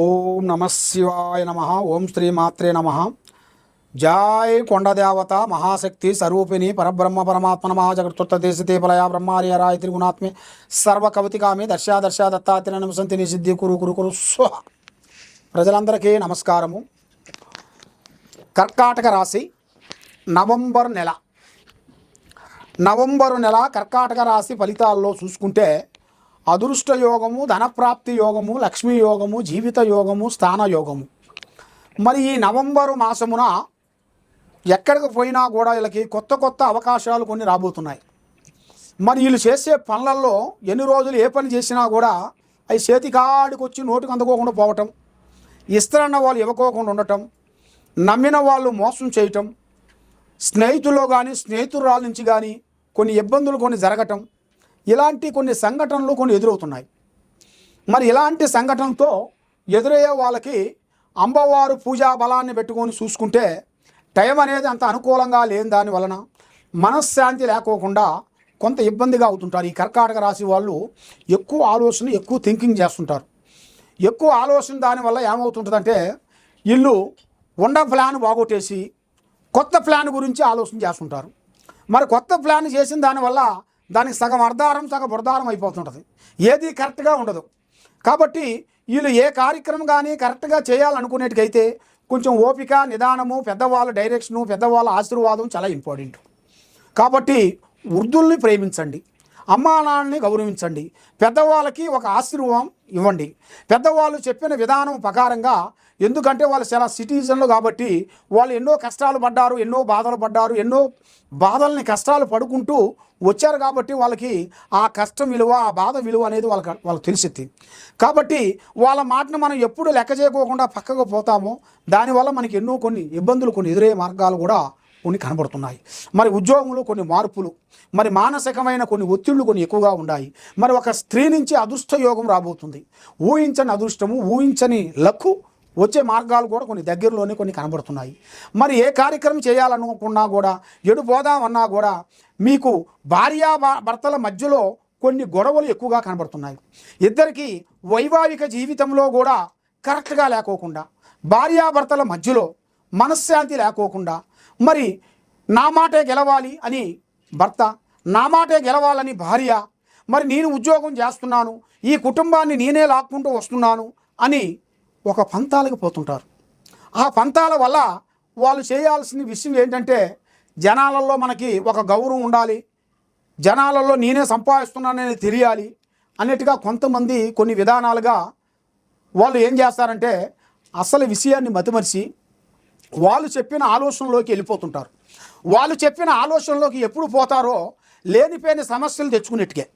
ఓం నమ శివాయ నమ ఓం శ్రీ మాత్రే నమ. జాయ్ కొండదేవత మహాశక్తి స్వరూపిణి పరబ్రహ్మ పరమాత్మ నమ జగత్తుత్త దేశతే పలయ బ్రహ్మార్య రాయ త్రిగుణాత్మి. సర్వ కవితికామి దర్శా దర్శ దత్తాత్రేయ నమసంతి నిసిద్ధి కురు కురు కురు స్వ. ప్రజలందరికీ నమస్కారము. కర్కాటక రాశి నవంబర్ నెల. నవంబరు నెల కర్కాటక రాశి ఫలితాల్లో చూసుకుంటే అదృష్ట యోగము ధనప్రాప్తి యోగము లక్ష్మీ యోగము జీవిత యోగము స్థాన యోగము. మరి ఈ నవంబరు మాసమున ఎక్కడికి పోయినా కూడా వీళ్ళకి కొత్త కొత్త అవకాశాలు కొన్ని రాబోతున్నాయి. మరి వీళ్ళు చేసే పనులలో ఎన్ని రోజులు ఏ పని చేసినా కూడా అవి చేతికాడికి వచ్చి నోటికి అందుకోకుండా పోవటం ఇస్తారన్న వాళ్ళు ఇవ్వకోకుండా ఉండటం నమ్మిన వాళ్ళు మోసం చేయటం స్నేహితుల్లో కానీ స్నేహితురాల నుంచి కానీ కొన్ని ఇబ్బందులు కొన్ని జరగటం ఇలాంటి కొన్ని సంఘటనలు కొన్ని ఎదురవుతున్నాయి. మరి ఇలాంటి సంఘటనలతో ఎదురయ్యే వాళ్ళకి అమ్మవారు పూజా బలాన్ని పెట్టుకొని చూసుకుంటే టైం అనేది అంత అనుకూలంగా లేని దాని వలన మనశ్శాంతి లేకోకుండా కొంత ఇబ్బందిగా అవుతుంటారు. ఈ కర్కాటక రాశి వాళ్ళు ఎక్కువ ఆలోచన ఎక్కువ థింకింగ్ చేస్తుంటారు. ఎక్కువ ఆలోచన దానివల్ల ఏమవుతుంటుందంటే ఇల్లు ఉండ ప్లాన్ బాగొట్టేసి కొత్త ప్లాన్ గురించి ఆలోచన చేస్తుంటారు. మరి కొత్త ప్లాన్ చేసిన దానివల్ల దానికి సగం అర్ధారం సగం బురదారం అయిపోతుంటుంది. ఏది కరెక్ట్గా ఉండదు. కాబట్టి వీళ్ళు ఏ కార్యక్రమం కానీ కరెక్ట్గా చేయాలనుకునేటికైతే కొంచెం ఓపిక నిదానము పెద్దవాళ్ళ డైరెక్షను పెద్దవాళ్ళ ఆశీర్వాదం చాలా ఇంపార్టెంట్. కాబట్టి వృద్ధుల్ని ప్రేమించండి. అమ్మా నాన్నని గౌరవించండి. పెద్దవాళ్ళకి ఒక ఆశీర్వాదం ఇవ్వండి. పెద్దవాళ్ళు చెప్పిన విధానం ప్రకారంగా ఎందుకంటే వాళ్ళు చాలా సిటిజన్లు కాబట్టి వాళ్ళు ఎన్నో కష్టాలు పడ్డారు ఎన్నో బాధలు పడ్డారు ఎన్నో బాధల్ని కష్టాలు పడుకుంటూ వచ్చారు కాబట్టి వాళ్ళకి ఆ కష్టం విలువ ఆ బాధ విలువ అనేది వాళ్ళకి వాళ్ళకి తెలిసిద్ది. కాబట్టి వాళ్ళ మాటను మనం ఎప్పుడు లెక్క చేయకోకుండా పక్కకు పోతామో దానివల్ల మనకి ఎన్నో కొన్ని ఇబ్బందులు కొన్ని ఎదురయ్యే మార్గాలు కూడా కొన్ని కనబడుతున్నాయి. మరి ఉద్యోగంలో కొన్ని మార్పులు మరి మానసికమైన కొన్ని ఒత్తిళ్ళు కొన్ని ఎక్కువగా ఉన్నాయి. మరి ఒక స్త్రీ నుంచి అదృష్ట యోగం రాబోతుంది. ఊహించని అదృష్టము ఊహించని లక్కు వచ్చే మార్గాలు కూడా కొన్ని దగ్గరలోనే కొన్ని కనబడుతున్నాయి. మరి ఏ కార్యక్రమం చేయాలనుకున్నా కూడా ఎడు పోదామన్నా కూడా మీకు భార్యా భర్తల మధ్యలో కొన్ని గొడవలు ఎక్కువగా కనబడుతున్నాయి. ఇద్దరికి వైవాహిక జీవితంలో కూడా కరెక్ట్గా లేకోకుండా భార్యాభర్తల మధ్యలో మనశ్శాంతి లేకోకుండా మరి నా మాటే గెలవాలి అని భర్త నా మాటే గెలవాలని భార్య మరి నేను ఉద్యోగం చేస్తున్నాను ఈ కుటుంబాన్ని నేనే లాక్కుంటూ వస్తున్నాను అని ఒక పంతాలకు పోతుంటారు. ఆ పంతాల వల్ల వాళ్ళు చేయాల్సిన విషయం ఏంటంటే జనాలలో మనకి ఒక గౌరవం ఉండాలి. జనాలలో నేనే సంపాదిస్తున్నానని తెలియాలి అన్నట్టుగా కొంతమంది కొన్ని విధానాలుగా వాళ్ళు ఏం చేస్తారంటే అసలు విషయాన్ని మతిమరిచి వాళ్ళు చెప్పిన ఆలోచనలోకి వెళ్ళిపోతుంటారు. వాళ్ళు చెప్పిన ఆలోచనలోకి ఎప్పుడు పోతారో లేనిపోయిన సమస్యలు తెచ్చుకునేట్టుకే.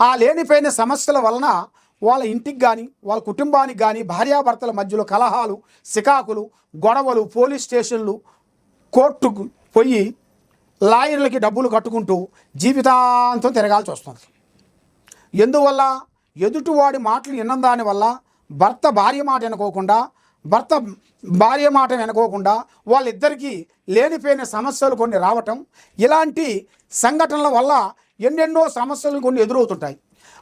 ఆ లేనిపోయిన సమస్యల వలన వాళ్ళ ఇంటికి కానీ వాళ్ళ కుటుంబానికి కానీ భార్యాభర్తల మధ్యలో కలహాలు సికాకులు గొడవలు పోలీస్ స్టేషన్లు కోర్టుకు పోయి లాయర్లకి డబ్బులు కట్టుకుంటూ జీవితాంతం తిరగాల్సి వస్తుంది. ఎందువల్ల? ఎదుటివాడి మాటలు విన్నం దానివల్ల భర్త భార్య మాట వినుకోకుండా భర్త భార్య మాట వినుకోకుండా వాళ్ళిద్దరికీ లేనిపోయిన సమస్యలు కొన్ని రావటం ఇలాంటి సంఘటనల వల్ల ఎన్నెన్నో సమస్యలు కొన్ని ఎదురవుతుంటాయి.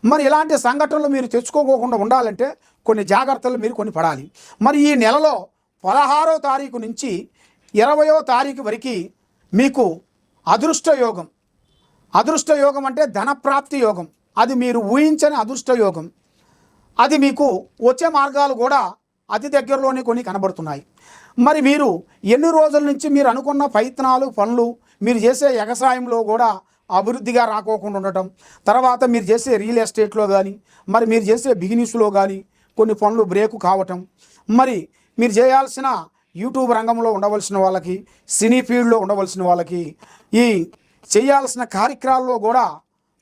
మరి ఇలాంటి సంఘటనలు మీరు తెచ్చుకోకుండా ఉండాలంటే కొన్ని జాగ్రత్తలు మీరు కొన్ని పడాలి. మరి ఈ నెలలో పదహారో తారీఖు నుంచి ఇరవయో తారీఖు వరకు మీకు అదృష్ట యోగం. అదృష్ట యోగం అంటే ధనప్రాప్తి యోగం. అది మీరు ఊహించని అదృష్ట యోగం. అది మీకు వచ్చే మార్గాలు కూడా అతి దగ్గరలోనే కొన్ని కనబడుతున్నాయి. మరి మీరు ఎన్ని రోజుల నుంచి మీరు అనుకున్న ప్రయత్నాలు పనులు మీరు చేసే వ్యవసాయంలో కూడా అభివృద్ధిగా రాకోకుండా ఉండటం. తర్వాత మీరు చేసే రియల్ ఎస్టేట్లో కానీ మరి మీరు చేసే బిజినెస్లో కానీ కొన్ని పనులు బ్రేకు కావటం. మరి మీరు చేయాల్సిన యూట్యూబ్ రంగంలో ఉండవలసిన వాళ్ళకి సినీ ఫీల్డ్లో ఉండవలసిన వాళ్ళకి ఈ చేయాల్సిన కార్యక్రమాల్లో కూడా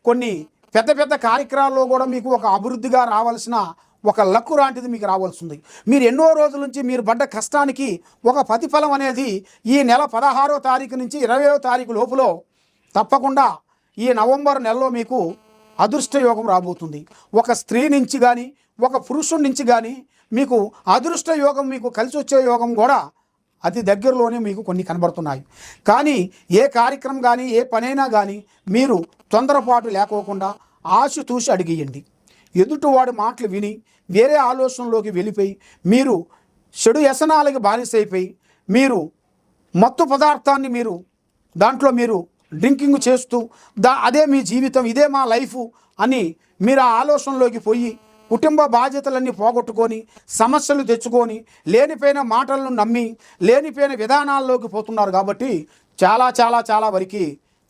కొన్ని పెద్ద పెద్ద కార్యక్రమాల్లో కూడా మీకు ఒక అభివృద్ధిగా రావాల్సిన ఒక లక్కు లాంటిది మీకు రావాల్సింది. మీరు ఎన్నో రోజుల నుంచి మీరు పడ్డ కష్టానికి ఒక ప్రతిఫలం అనేది ఈ నెల పదహారో తారీఖు నుంచి ఇరవయో తారీఖు లోపులో తప్పకుండా ఈ నవంబర్ నెలలో మీకు అదృష్ట యోగం రాబోతుంది. ఒక స్త్రీ నుంచి కానీ ఒక పురుషుడి నుంచి కానీ మీకు అదృష్ట యోగం మీకు కలిసి వచ్చే యోగం కూడా అతి దగ్గరలోనే మీకు కొన్ని కనబడుతున్నాయి. కానీ ఏ కార్యక్రమం కానీ ఏ పనైనా కానీ మీరు తొందరపాటు లేకోకుండా ఆశ తూసి అడిగియండి. ఎదుటివాడి మాటలు విని వేరే ఆలోచనలోకి వెళ్ళిపోయి మీరు చెడు వ్యసనాలకి బానిసైపోయి మీరు మత్తు పదార్థాన్ని మీరు దాంట్లో మీరు డ్రింకింగ్ చేస్తూ దా అదే మీ జీవితం ఇదే మా లైఫ్ అని మీరు ఆ ఆలోచనలోకి పోయి కుటుంబ బాధ్యతలన్నీ పోగొట్టుకొని సమస్యలు తెచ్చుకొని లేనిపోయిన మాటలను నమ్మి లేనిపోయిన విధానాల్లోకి పోతున్నారు కాబట్టి చాలా చాలా చాలా వరకు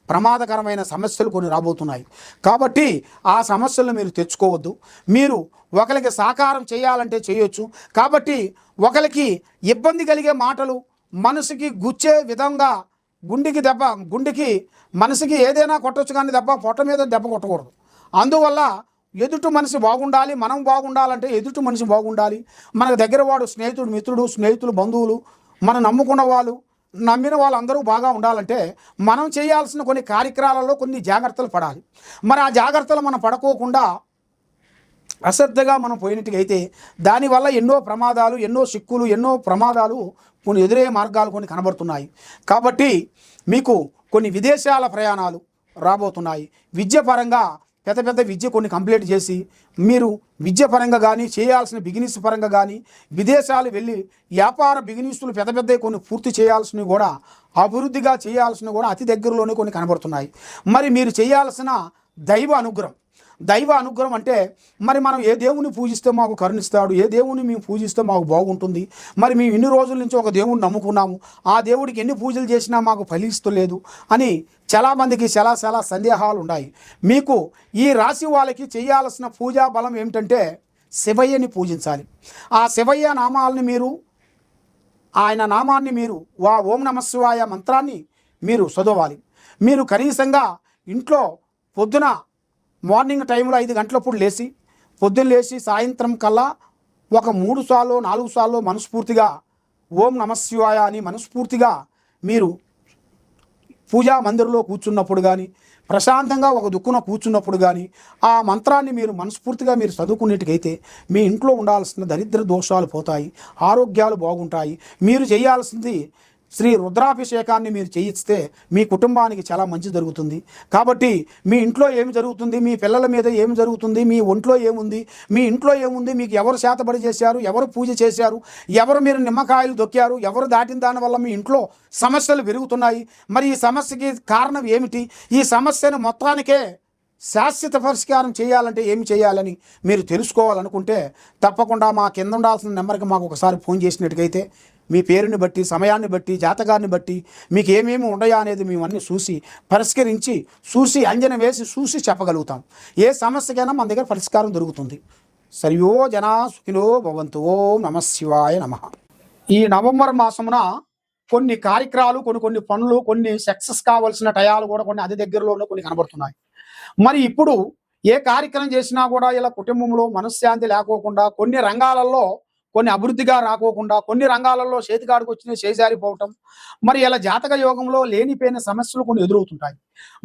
ప్రమాదకరమైన సమస్యలు కొన్ని రాబోతున్నాయి. కాబట్టి ఆ సమస్యలను మీరు తెచ్చుకోవద్దు. మీరు ఒకరికి సాకారం చేయాలంటే చేయొచ్చు. కాబట్టి ఒకరికి ఇబ్బంది కలిగే మాటలు మనసుకి గుచ్చే విధంగా గుండెకి దెబ్బ గుండెకి మనసుకి ఏదైనా కొట్టచ్చు కానీ దెబ్బ పొట్ట మీద దెబ్బ కొట్టకూడదు. అందువల్ల ఎదుటి మనిషి బాగుండాలి మనం బాగుండాలంటే ఎదుటి మనిషి బాగుండాలి. మనకు దగ్గర వాడు స్నేహితుడు మిత్రుడు స్నేహితులు బంధువులు మనం నమ్ముకున్న వాళ్ళు నమ్మిన వాళ్ళందరూ బాగా ఉండాలంటే మనం చేయాల్సిన కొన్ని కార్యక్రమాలలో కొన్ని జాగ్రత్తలు పడాలి. మరి ఆ జాగ్రత్తలు మనం పడుకోకుండా అశ్రద్ధగా మనం పోయినట్టుగైతే అయితే దానివల్ల ఎన్నో ప్రమాదాలు ఎన్నో సిక్కులు ఎన్నో ప్రమాదాలు కొన్ని ఎదురయ్యే మార్గాలు కొన్ని కనబడుతున్నాయి. కాబట్టి మీకు కొన్ని విదేశాల ప్రయాణాలు రాబోతున్నాయి. విద్యపరంగా పెద్ద పెద్ద విద్య కొన్ని కంప్లీట్ చేసి మీరు విద్య పరంగా కానీ చేయాల్సిన బిగినెస్ పరంగా కానీ విదేశాలు వెళ్ళి వ్యాపార బిగినెస్లు పెద్ద పెద్ద కొన్ని పూర్తి చేయాల్సినవి కూడా అభివృద్ధిగా చేయాల్సినవి కూడా అతి దగ్గరలోనే కొన్ని కనబడుతున్నాయి. మరి మీరు చేయాల్సిన దైవ అనుగ్రహం దైవ అనుగ్రహం అంటే మరి మనం ఏ దేవుని పూజిస్తే మాకు కరుణిస్తాడు ఏ దేవుని మేము పూజిస్తే మాకు బాగుంటుంది మరి మేము ఇన్ని రోజుల నుంచి ఒక దేవుడిని నమ్ముకున్నాము ఆ దేవుడికి ఎన్ని పూజలు చేసినా మాకు ఫలిస్తలేదు అని చాలామందికి చాలా చాలా సందేహాలు ఉన్నాయి. మీకు ఈ రాశి వాళ్ళకి చేయాల్సిన పూజా బలం ఏమిటంటే శివయ్యని పూజించాలి. ఆ శివయ్య నామాలని మీరు ఆయన నామాన్ని మీరు వా ఓం నమశివాయ మంత్రాన్ని మీరు చదవాలి. మీరు కనీసంగా ఇంట్లో పొద్దున మార్నింగ్ టైంలో ఐదు గంటలప్పుడు లేచి పొద్దున్న లేచి సాయంత్రం కల్లా ఒక మూడు సార్లు నాలుగు సార్లు మనస్ఫూర్తిగా ఓం నమశివాయ అని మనస్ఫూర్తిగా మీరు పూజా మందిరంలో కూర్చున్నప్పుడు కానీ ప్రశాంతంగా ఒక దుక్కున కూర్చున్నప్పుడు కానీ ఆ మంత్రాన్ని మీరు మనస్ఫూర్తిగా మీరు చదువుకునేటికైతే మీ ఇంట్లో ఉండాల్సిన దరిద్ర దోషాలు పోతాయి ఆరోగ్యాలు బాగుంటాయి. మీరు చేయాల్సింది శ్రీ రుద్రాభిషేకాన్ని మీరు చేయిస్తే మీ కుటుంబానికి చాలా మంచి జరుగుతుంది. కాబట్టి మీ ఇంట్లో ఏమి జరుగుతుంది? మీ పిల్లల మీద ఏమి జరుగుతుంది? మీ ఒంట్లో ఏముంది? మీ ఇంట్లో ఏముంది? మీకు ఎవరు శాతపడి చేశారు? ఎవరు పూజ చేశారు? ఎవరు మీరు నిమ్మకాయలు దొక్కారు? ఎవరు దాటిన దానివల్ల మీ ఇంట్లో సమస్యలు పెరుగుతున్నాయి? మరి ఈ సమస్యకి కారణం ఏమిటి? ఈ సమస్యను మొత్తానికే శాశ్వత పరిష్కారం చేయాలంటే ఏమి చేయాలని మీరు తెలుసుకోవాలనుకుంటే తప్పకుండా మా కింద ఉండాల్సిన నెంబర్కి మాకు ఒకసారి ఫోన్ చేసినట్టుగైతే మీ పేరుని బట్టి సమయాన్ని బట్టి జాతకాన్ని బట్టి మీకు ఏమేమి ఉన్నాయా అనేది మేము చూసి పరిష్కరించి చూసి అంజన వేసి చూసి చెప్పగలుగుతాం. ఏ సమస్యకైనా మన దగ్గర పరిష్కారం దొరుకుతుంది. సరియో జనా సుఖినో భవంతు. ఓం నమ శివాయ నమ. ఈ నవంబర్ మాసమున కొన్ని కార్యక్రమాలు కొన్ని కొన్ని పనులు కొన్ని సక్సెస్ కావాల్సిన టయాలు కూడా కొన్ని అతి దగ్గరలోనే కొన్ని కనబడుతున్నాయి. మరి ఇప్పుడు ఏ కార్యక్రమం చేసినా కూడా ఇలా కుటుంబంలో మనశ్శాంతి లేకోకుండా కొన్ని రంగాలలో కొన్ని అభివృద్ధిగా రాకోకుండా కొన్ని రంగాలలో చేతికాడికి వచ్చిన చేజారిపోవటం మరి ఇలా జాతక యోగంలో లేనిపోయిన సమస్యలు కొన్ని ఎదురవుతుంటాయి.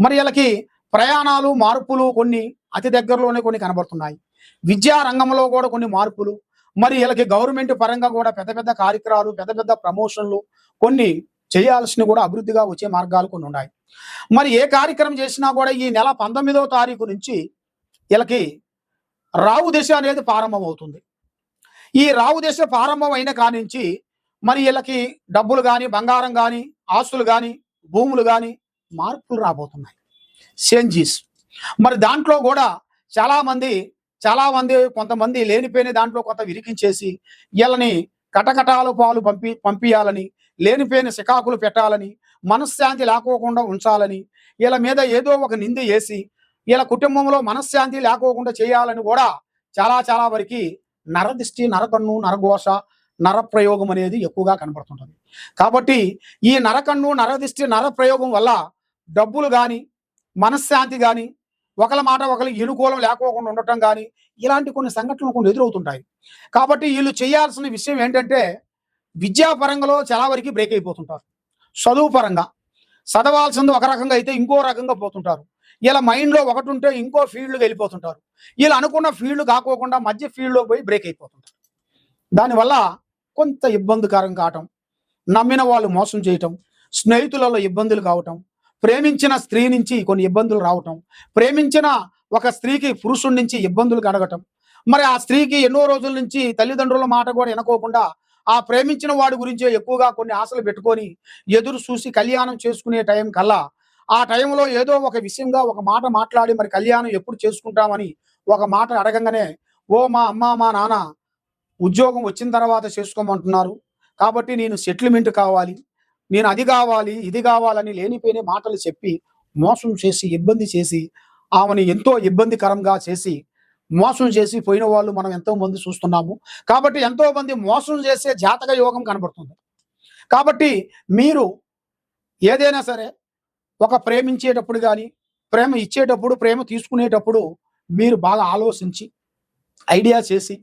మరి వీళ్ళకి ప్రయాణాలు మార్పులు కొన్ని అతి దగ్గరలోనే కొన్ని కనబడుతున్నాయి. విద్యా రంగంలో కూడా కొన్ని మార్పులు మరి వీళ్ళకి గవర్నమెంట్ పరంగా కూడా పెద్ద పెద్ద కార్యక్రమాలు పెద్ద పెద్ద ప్రమోషన్లు కొన్ని చేయాల్సినవి కూడా అభివృద్ధిగా వచ్చే మార్గాలు కొన్ని ఉన్నాయి. మరి ఏ కార్యక్రమం చేసినా కూడా ఈ నెల పంతొమ్మిదవ తారీఖు నుంచి వీళ్ళకి రావు దిశ అనేది ప్రారంభమవుతుంది. ఈ రావు దశ ప్రారంభం అయిన కానించి మరి వీళ్ళకి డబ్బులు కానీ బంగారం కానీ ఆస్తులు కానీ భూములు కానీ మార్పులు రాబోతున్నాయి. చేంజీస్. మరి దాంట్లో కూడా చాలామంది చాలామంది కొంతమంది లేనిపోయిన దాంట్లో కొంత విరికించేసి వీళ్ళని కటకటాలు పాలు పంపి పంపించాలని లేనిపోయిన సికాకులు పెట్టాలని మనశ్శాంతి లేకోకుండా ఉంచాలని వీళ్ళ మీద ఏదో ఒక నింద వేసి వీళ్ళ కుటుంబంలో మనశ్శాంతి లేకోకుండా చేయాలని కూడా చాలా చాలా వరకు నరదిష్టి నరకన్ను నరఘోష నరప్రయోగం అనేది ఎక్కువగా కనపడుతుంటుంది. కాబట్టి ఈ నరకన్ను నరదిష్టి నరప్రయోగం వల్ల డబ్బులు కానీ మనశ్శాంతి కానీ ఒకళ్ళ మాట ఒకరికి ఇనుకూలం లేకోకుండా ఉండటం కానీ ఇలాంటి కొన్ని సంఘటనలు కొన్ని ఎదురవుతుంటాయి. కాబట్టి వీళ్ళు చేయాల్సిన విషయం ఏంటంటే విద్యాపరంగా చాలా వరకు బ్రేక్ అయిపోతుంటారు. చదువు పరంగా. చదవాల్సింది ఒక రకంగా అయితే ఇంకో రకంగా పోతుంటారు. ఇలా మైండ్లో ఒకటి ఉంటే ఇంకో ఫీల్డ్కి వెళ్ళిపోతుంటారు. వీళ్ళు అనుకున్న ఫీల్డ్ కాకోకుండా మధ్య ఫీల్డ్లో పోయి బ్రేక్ అయిపోతుంటారు. దానివల్ల కొంత ఇబ్బందికరం కావటం నమ్మిన వాళ్ళు మోసం చేయటం స్నేహితులలో ఇబ్బందులు కావటం ప్రేమించిన స్త్రీ నుంచి కొన్ని ఇబ్బందులు రావటం ప్రేమించిన ఒక స్త్రీకి పురుషుడి నుంచి ఇబ్బందులు కడగటం మరి ఆ స్త్రీకి ఎన్నో రోజుల నుంచి తల్లిదండ్రుల మాట కూడా వినకోకుండా ఆ ప్రేమించిన వాడి గురించే ఎక్కువగా కొన్ని ఆశలు పెట్టుకొని ఎదురు చూసి కళ్యాణం చేసుకునే టైం కల్లా ఆ టైంలో ఏదో ఒక విషయంగా ఒక మాట మాట్లాడి మరి కళ్యాణం ఎప్పుడు చేసుకుంటామని ఒక మాట అడగంగానే ఓ మా అమ్మ మా నాన్న ఉద్యోగం వచ్చిన తర్వాత చేసుకోమంటున్నారు. కాబట్టి నేను సెటిల్మెంట్ కావాలి. నేను అది కావాలి ఇది కావాలని లేనిపోయిన మాటలు చెప్పి మోసం చేసి ఇబ్బంది చేసి ఆమెను ఎంతో ఇబ్బందికరంగా చేసి మోసం చేసి పోయిన వాళ్ళు మనం ఎంతో మంది చూస్తున్నాము. కాబట్టి ఎంతో మంది మోసం చేసే జాతక యోగం కనబడుతుంది. కాబట్టి మీరు ఏదైనా సరే ఒక ప్రేమించేటప్పుడు కానీ ప్రేమ ఇచ్చేటప్పుడు ప్రేమ తీసుకునేటప్పుడు మీరు బాగా ఆలోచించి ఐడియా చేసి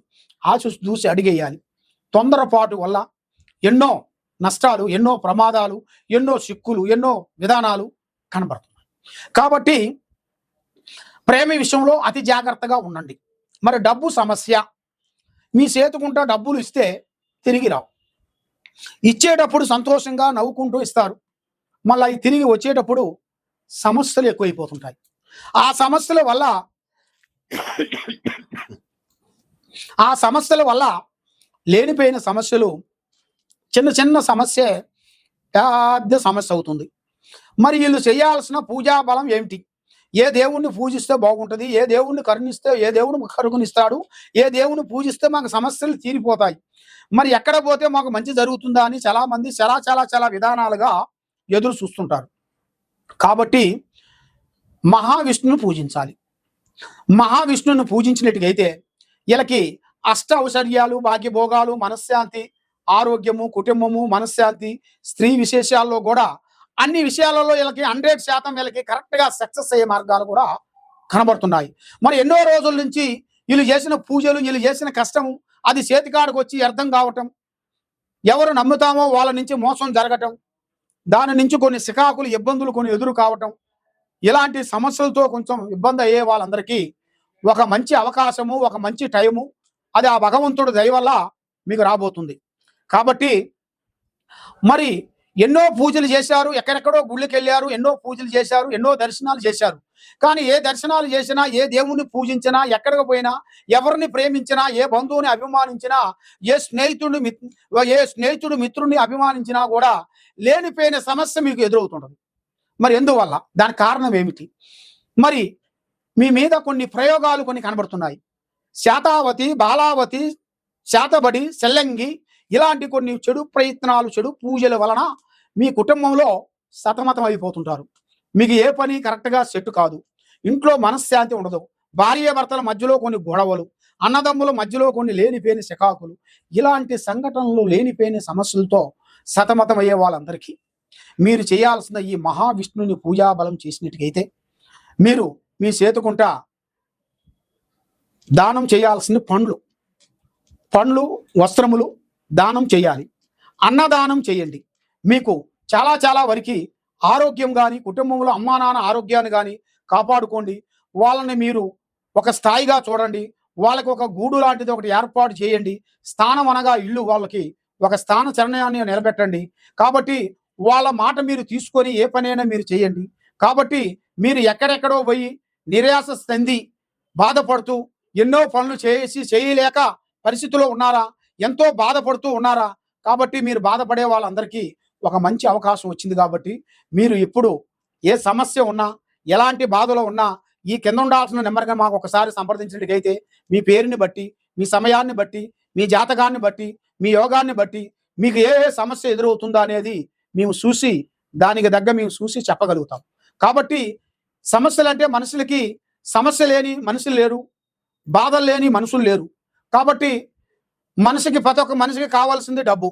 ఆచు చూసి అడిగేయాలి. తొందరపాటు వల్ల ఎన్నో నష్టాలు ఎన్నో ప్రమాదాలు ఎన్నో సిక్కులు ఎన్నో విధానాలు కనబడుతున్నాయి. కాబట్టి ప్రేమ విషయంలో అతి జాగ్రత్తగా ఉండండి. మరి డబ్బు సమస్య మీ చేతుకుంటా డబ్బులు ఇస్తే తిరిగి రావు. ఇచ్చేటప్పుడు సంతోషంగా నవ్వుకుంటూ ఇస్తారు. మళ్ళీ అవి తిరిగి వచ్చేటప్పుడు సమస్యలు ఎక్కువైపోతుంటాయి. ఆ సమస్యల వల్ల ఆ సమస్యల వల్ల లేనిపోయిన సమస్యలు చిన్న చిన్న సమస్య పెద్ద సమస్య అవుతుంది. మరి వీళ్ళు చేయాల్సిన పూజా బలం ఏమిటి? ఏ దేవుణ్ణి పూజిస్తే బాగుంటుంది? ఏ దేవుణ్ణి కరుణిస్తే ఏ దేవుడు కరుణిస్తాడు? ఏ దేవుని పూజిస్తే మాకు సమస్యలు తీరిపోతాయి? మరి ఎక్కడ పోతే మాకు మంచి జరుగుతుందా అని చాలా మంది చాలా చాలా చాలా విధానాలుగా ఎదురు చూస్తుంటారు. కాబట్టి మహావిష్ణును పూజించాలి. మహావిష్ణును పూజించినట్టుగైతే వీళ్ళకి అష్ట ఔషర్యాలు భాగ్యభోగాలు మనశ్శాంతి ఆరోగ్యము కుటుంబము మనశ్శాంతి స్త్రీ విశేషాల్లో కూడా అన్ని విషయాలలో వీళ్ళకి హండ్రెడ్ శాతం వీళ్ళకి కరెక్ట్గా సక్సెస్ అయ్యే మార్గాలు కూడా కనబడుతున్నాయి. మరి ఎన్నో రోజుల నుంచి వీళ్ళు చేసిన పూజలు వీళ్ళు చేసిన కష్టము అది చేతికాడికి వచ్చి అర్థం కావటం ఎవరు నమ్ముతామో వాళ్ళ నుంచి మోసం జరగటం దాని నుంచి కొన్ని సికాకులు ఇబ్బందులు కొన్ని ఎదురు కావటం ఇలాంటి సమస్యలతో కొంచెం ఇబ్బంది అయ్యే వాళ్ళందరికీ ఒక మంచి అవకాశము ఒక మంచి టైము అది ఆ భగవంతుడు దయ వల్ల మీకు రాబోతుంది. కాబట్టి మరి ఎన్నో పూజలు చేశారు ఎక్కడెక్కడో గుళ్ళకి వెళ్ళారు ఎన్నో పూజలు చేశారు ఎన్నో దర్శనాలు చేశారు. కానీ ఏ దర్శనాలు చేసినా ఏ దేవుణ్ణి పూజించినా ఎక్కడికి పోయినా ఎవరిని ప్రేమించినా ఏ బంధువుని అభిమానించినా ఏ స్నేహితుడిని ఏ స్నేహితుడు మిత్రుడిని అభిమానించినా కూడా లేనిపోయిన సమస్య మీకు ఎదురవుతుంటుంది. మరి ఎందువల్ల? దాని కారణం ఏమిటి? మరి మీ మీద కొన్ని ప్రయోగాలు కొన్ని కనబడుతున్నాయి. శాతావతి బాలావతి శాతబడి సెల్లంగి ఇలాంటి కొన్ని చెడు ప్రయత్నాలు చెడు పూజల వలన మీ కుటుంబంలో సతమతం అయిపోతుంటారు మీకు ఏ పని కరెక్ట్గా సెట్ కాదు. ఇంట్లో మనశ్శాంతి ఉండదు. భార్య భర్తల మధ్యలో కొన్ని గొడవలు అన్నదమ్ముల మధ్యలో కొన్ని లేనిపోయిన శకాకులు ఇలాంటి సంఘటనలు లేనిపోయిన సమస్యలతో సతమతమయ్యే వాళ్ళందరికీ మీరు చేయాల్సిన ఈ మహావిష్ణుని పూజాబలం చేసినట్టుకైతే మీరు మీ చేతుకుంట దానం చేయాల్సిన పండ్లు పండ్లు వస్త్రములు దానం చేయాలి. అన్నదానం చేయండి. మీకు చాలా చాలా వరకు ఆరోగ్యం కానీ కుటుంబంలో అమ్మా నాన్న ఆరోగ్యాన్ని కానీ కాపాడుకోండి. వాళ్ళని మీరు ఒక స్థాయిగా చూడండి. వాళ్ళకి ఒక గూడు లాంటిది ఒకటి ఏర్పాటు చేయండి. స్థానం అనగా ఇల్లు వాళ్ళకి. ఒక స్థాన చరణాన్ని నిలబెట్టండి. కాబట్టి వాళ్ళ మాట మీరు తీసుకొని ఏ పనైనా మీరు చేయండి. కాబట్టి మీరు ఎక్కడెక్కడో పోయి నిరాశ చెంది బాధపడుతూ ఎన్నో పనులు చేసి చేయలేక పరిస్థితిలో ఉన్నారా? ఎంతో బాధపడుతూ ఉన్నారా? కాబట్టి మీరు బాధపడే వాళ్ళందరికీ ఒక మంచి అవకాశం వచ్చింది కాబట్టి మీరు ఇప్పుడు ఏ సమస్య ఉన్నా ఎలాంటి బాధలో ఉన్నా ఈ కింద ఉండాల్సిన నెంబర్గా మాకు ఒకసారి సంప్రదించినట్టుకైతే మీ పేరుని బట్టి మీ సమయాన్ని బట్టి మీ జాతకాన్ని బట్టి మీ యోగాన్ని బట్టి మీకు ఏ ఏ సమస్య ఎదురవుతుందా అనేది మేము చూసి దానికి తగ్గ మేము చూసి చెప్పగలుగుతాం. కాబట్టి సమస్యలు అంటే మనుషులకి సమస్య లేని మనుషులు లేరు బాధలు లేని మనుషులు లేరు. కాబట్టి మనిషికి ప్రతి ఒక్క మనిషికి కావాల్సింది డబ్బు.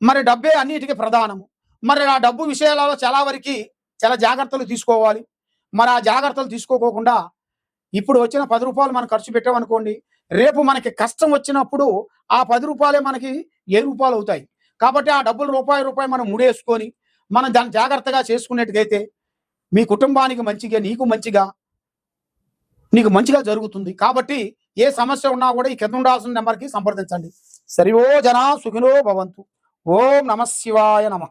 మరి డబ్బే అన్నిటికీ ప్రధానము. మరి ఆ డబ్బు విషయాలలో చాలా వరకు చాలా జాగ్రత్తలు తీసుకోవాలి. మరి ఆ జాగ్రత్తలు తీసుకోకోకుండా ఇప్పుడు వచ్చిన పది రూపాయలు మనం ఖర్చు పెట్టామనుకోండి రేపు మనకి కష్టం వచ్చినప్పుడు ఆ పది రూపాయలే మనకి ఏ రూపాయలు అవుతాయి. కాబట్టి ఆ డబ్బులు రూపాయి రూపాయి మనం ముడేసుకొని మనం దాన్ని జాగ్రత్తగా చేసుకునేట్టుగైతే మీ కుటుంబానికి మంచిగా నీకు మంచిగా నీకు మంచిగా జరుగుతుంది. కాబట్టి ఏ సమస్య ఉన్నా కూడా ఈ కింద ఉండాల్సిన నెంబర్కి సంప్రదించండి. సరివో జనా సుఖినో భవంతు. ఓం నమ శివాయ నమ.